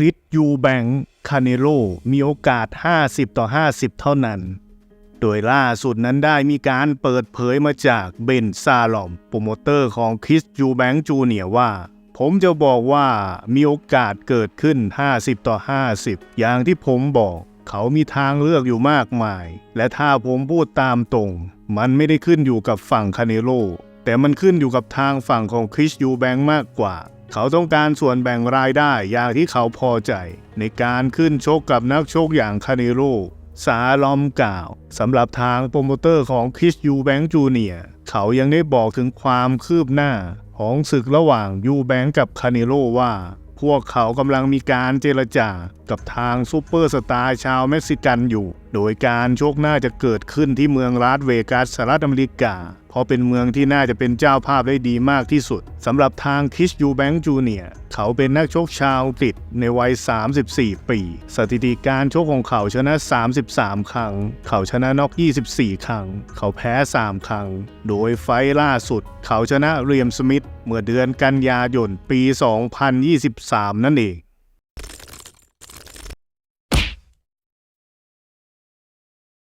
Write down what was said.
คริสยูแบงคาเนโลมีโอกาส 50 ต่อ 50 เท่านั้น โดยล่าสุดนั้นได้มีการเปิดเผยมาจากเบนซาลอมโปรโมเตอร์ของคริสยูแบงจูเนียว่า ผมจะบอกว่ามีโอกาสเกิดขึ้น 50 ต่อ 50 อย่างที่ผมบอกเขามีทางเลือกอยู่มากมาย และถ้าผมพูดตามตรง มันไม่ได้ขึ้นอยู่กับฝั่งคาเนโลแต่มันขึ้นอยู่กับทางฝั่งของคริสยูแบงมากกว่า เขาต้องการส่วนแบ่งรายได้อย่างที่เขาพอใจ ในการขึ้นชกกับนักชกอย่างคาเนโรสาลอมกล่าวสำหรับทางโปรโมเตอร์ของคริสยูแบงจูเนียเขายังได้บอกถึงความคืบหน้า ของศึกระหว่างยูแบงกับคาเนโรว่า พวกเขากำลังมีการเจรจากับทางซูเปอร์สตาร์ชาวเม็กซิกันอยู่ โดยการชกน่าจะเกิดขึ้นที่เมืองลาสเวกัสสหรัฐอเมริกา เพราะเป็นเมืองที่น่าจะเป็นเจ้าภาพได้ดีมากที่สุดสำหรับทางคิชยูแบงค์จูเนียเขาเป็นนักชกชาวอังกฤษในวัย 34 ปี สถิติการชกของเขาชนะ 33 ครั้ง เขาชนะน็อก 24 ครั้ง เขาแพ้ 3 ครั้ง โดยไฟล่าสุด เขาชนะเรียมสมิธเมื่อเดือนกันยายนปี 2023 นั่นเอง